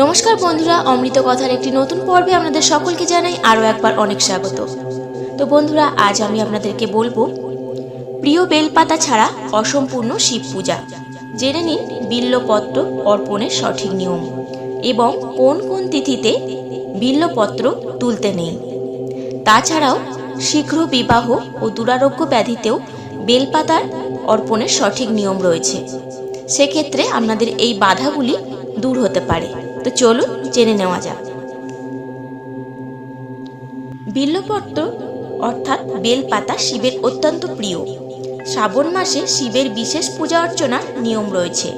নমস্কার বন্ধুরা, অমৃত কথার একটি নতুন পর্বে আপনাদের সকলকে জানাই আরও একবার অনেক স্বাগত। তো বন্ধুরা, আজ আমি আপনাদেরকে বলব, প্রিয় বেলপাতা ছাড়া অসম্পূর্ণ শিব পূজা। জেনে নিন বিল্লপত্র অর্পণের সঠিক নিয়ম এবং কোন কোন তিথিতে বিল্লপত্র তুলতে নেই। তাছাড়াও, শীঘ্র বিবাহ ও দুরারোগ্য ব্যাধিতেও বেলপাতার অর্পণের সঠিক নিয়ম রয়েছে। সেক্ষেত্রে আপনাদের এই বাধাগুলি দূর হতে পারে। তো চলুন জেনে নেওয়া যাক। বিল্লপত্র অর্থাৎ বেলপাতা শিবের অত্যন্ত প্রিয়। শ্রাবণ মাসে শিবের বিশেষ পূজা অর্চনার নিয়ম রয়েছে।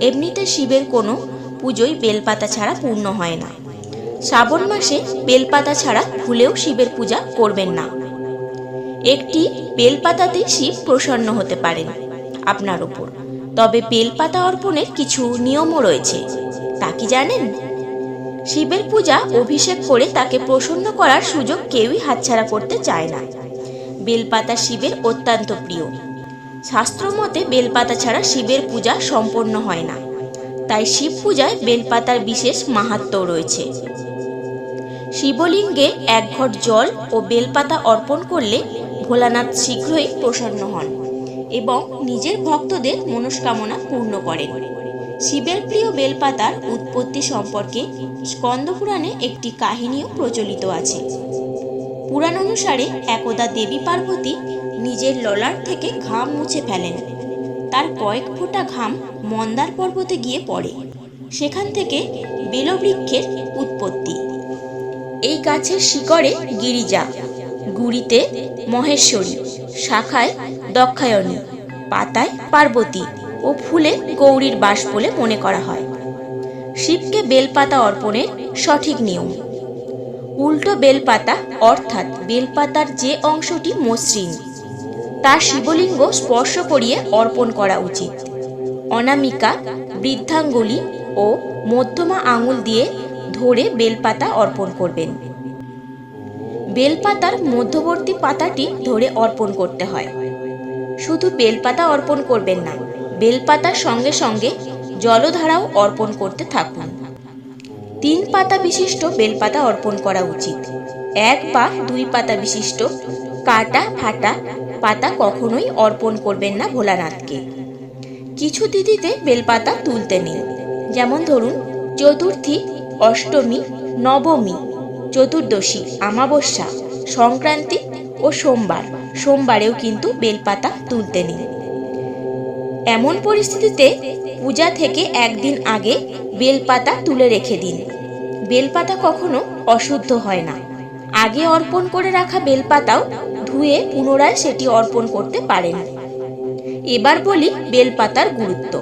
এমনিতে শিবের কোনো পুজোই বেলপাতা ছাড়া পূর্ণ হয় না। শ্রাবণ মাসে বেলপাতা ছাড়া ভুলেও শিবের পূজা করবেন না। একটি বেলপাতাতেই শিব প্রসন্ন হতে পারেন আপনার উপর। তবে বেলপাতা অর্পণের কিছু নিয়মও রয়েছে। তা কি জানেন? শিবের পূজা অভিষেক করে তাকে প্রসন্ন করার সুযোগ কেউই হাতছাড়া করতে চায় না। বেলপাতা শিবের অত্যন্ত প্রিয়। শাস্ত্র মতে বেলপাতা ছাড়া শিবের পূজা সম্পন্ন হয় না। তাই শিব পূজায় বেলপাতার বিশেষ মাহাত্ম্য রয়েছে। শিবলিঙ্গে এক ঘট জল ও বেলপাতা অর্পণ করলে ভোলানাথ শীঘ্রই প্রসন্ন হন। এবং নিজের ভক্তদের মনস্কামনা পূর্ণ করেন শিবের প্রিয় বেলপাতার উৎপত্তি সম্পর্কে স্কন্দপুরাণে একটি কাহিনীও প্রচলিত আছে। পুরাণ অনুসারে একদা দেবী পার্বতী নিজের ললার থেকে ঘাম মুছে ফেলেন। তার কয়েক ফোঁটা ঘাম মন্দার পর্বতে গিয়ে পড়ে। সেখান থেকে বেলবৃক্ষের উৎপত্তি। এই গাছের শিকড়ে গিরিজা, গুড়িতে মহেশ্বরী, শাখায় দক্ষায়ণী, পাতায় পার্বতী ও ফুলে গৌরীর বাস বলে মনে করা হয়। শিবকে বেলপাতা অর্পণের সঠিক নিয়ম। উল্টো বেলপাতা অর্থাৎ বেলপাতার যে অংশটি মসৃণ, তা শিবলিঙ্গ স্পর্শ করিয়ে অর্পণ করা উচিত। অনামিকা, বৃদ্ধাঙ্গুলি ও মধ্যমা আঙুল দিয়ে ধরে বেলপাতা অর্পণ করবেন। বেলপাতার মধ্যবর্তী পাতাটি ধরে অর্পণ করতে হয়। শুধু বেলপাতা অর্পণ করবেন না, বেলপাতার সঙ্গে সঙ্গে জলধারাও অর্পণ করতে থাকুন। তিন পাতা বিশিষ্ট বেলপাতা অর্পণ করা উচিত। এক বা দুই পাতা বিশিষ্ট কাটা ফাটা পাতা কখনোই অর্পণ করবেন না ভোলানাথকে। কিছু তিথিতে বেলপাতা তুলতে নেই, যেমন ধরুন চতুর্থী, অষ্টমী, নবমী, চতুর্দশী আমাবস্যা সংক্রান্তি ও সোমবার। সোমবারেও কিন্তু বেলপাতা তুলতে নেই। এমন পরিস্থিতিতে পূজা থেকে একদিন আগে বেলপাতা তুলে রেখে দিন। বেলপাতা কখনো অশুদ্ধ হয় না। আগে অর্পণ করে রাখা বেলপাতাও ধুয়ে পুনরায় সেটি অর্পণ করতে পারেন। এবার বলি বেলপাতার গুরুত্ব।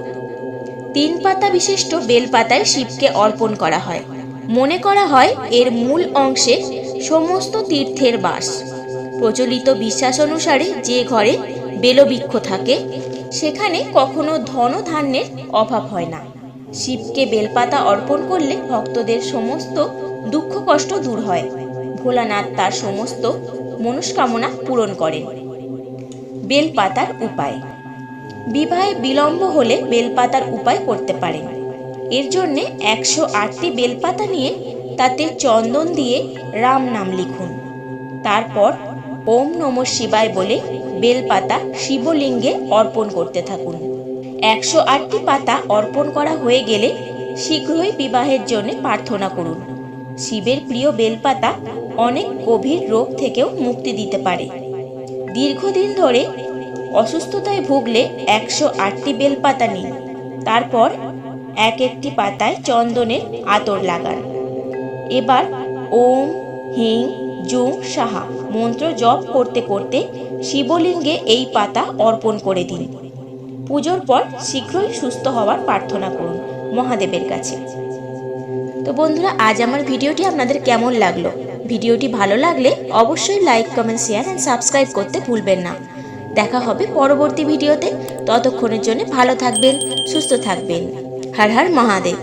তিন পাতা বিশিষ্ট বেলপাতায় শিবকে অর্পণ করা হয়। মনে করা হয় এর মূল অংশে সমস্ত তীর্থের বাস। প্রচলিত বিশ্বাস অনুসারে যে ঘরে বেলবৃক্ষ থাকে, সেখানে কখনো ধন ধান্যের অভাব হয় না। শিবকে বেলপাতা অর্পণ করলে ভক্তদের সমস্ত দুঃখ কষ্ট দূর হয়। ভোলানাথ তার সমস্ত মনস্কামনা পূরণ করেন। বেলপাতার উপায়। বিবাহে বিলম্ব হলে বেলপাতার উপায় করতে পারেন। এর জন্যে একশো আটটি বেলপাতা নিয়ে তাতে চন্দন দিয়ে রাম নাম লিখুন। তারপর ওম নম শিবায় বলে বেলপাতা শিবলিঙ্গে অর্পণ করতে থাকুন। একশো আটটি পাতা অর্পণ করা হয়ে গেলে শীঘ্রই বিবাহের জন্য প্রার্থনা করুন। শিবের প্রিয় বেলপাতা অনেক গভীর রোগ থেকেও মুক্তি দিতে পারে। দীর্ঘদিন ধরে অসুস্থতায় ভুগলে একশো আটটি বেলপাতা নিন। তারপর এক একটি পাতায় চন্দনের আতর লাগান। এবার ওম, হিং জুং সাহা মন্ত্র জপ করতে করতে শিবলিঙ্গে এই পাতা অর্পণ করে দিন। পুজোর পর শীঘ্রই সুস্থ হওয়ার প্রার্থনা করুন মহাদেবের কাছে। তো বন্ধুরা, আজ আমার ভিডিওটি আপনাদের কেমন লাগল? ভিডিওটি ভালো লাগলে অবশ্যই like comment share and subscribe করতে ভুলবেন না। দেখা হবে পরবর্তী ভিডিওতে। ততক্ষণের জন্য ভালো থাকবেন, সুস্থ থাকবেন। হর হর মহাদেব।